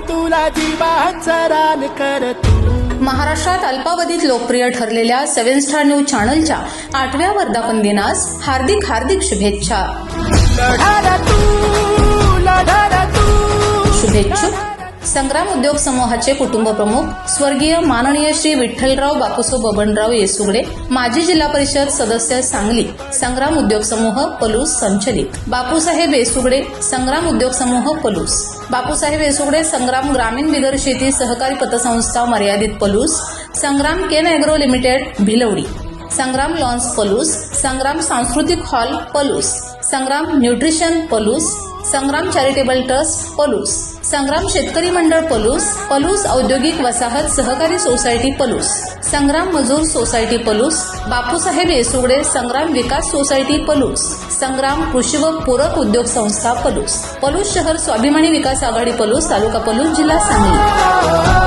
तुला जीवाचं रान करतो. महाराष्ट्रात अल्पावधीत लोकप्रिय ठरलेल्या सेव्हन स्टार न्यूज चॅनलच्या आठव्या वर्धापन दिनास हार्दिक हार्दिक शुभेच्छा. शुभेच्छुक. संग्राम उद्योग समूहाचे कुटुंब प्रमुख स्वर्गीय माननीय श्री विठ्ठलराव बापूसो बबनराव येसुगडे माजी जिल्हा परिषद सदस्य सांगली संग्राम उद्योग समूह पलूस संचलित. बापूसाहेब येसुगडे संग्राम उद्योग समूह पलूस. बापूसाहेब येसुगडे संग्राम ग्रामीण बिगर शेती सहकारी पतसंस्था मर्यादित Palus Sangram cane agro limited Bhilwadi. Sangram lawns Palus Sangram सांस्कृतिक hall Palus Sangram nutrition Palus Sangram charitable trust Palus. Sangram शेतकरी मंडळ पलूस पलूस औद्योगिक वसाहत सहकारी सोसायटी पलूस संग्राम मजूर सोसायटी पलूस बापूसाहेब येसुगडे संग्राम विकास सोसायटी पलूस संग्राम कृषी व पूरक उद्योग संस्था पलूस पलूस शहर स्वाभिमानी विकास आघाडी पलूस तालुका पलूस जिल्हा सांगली.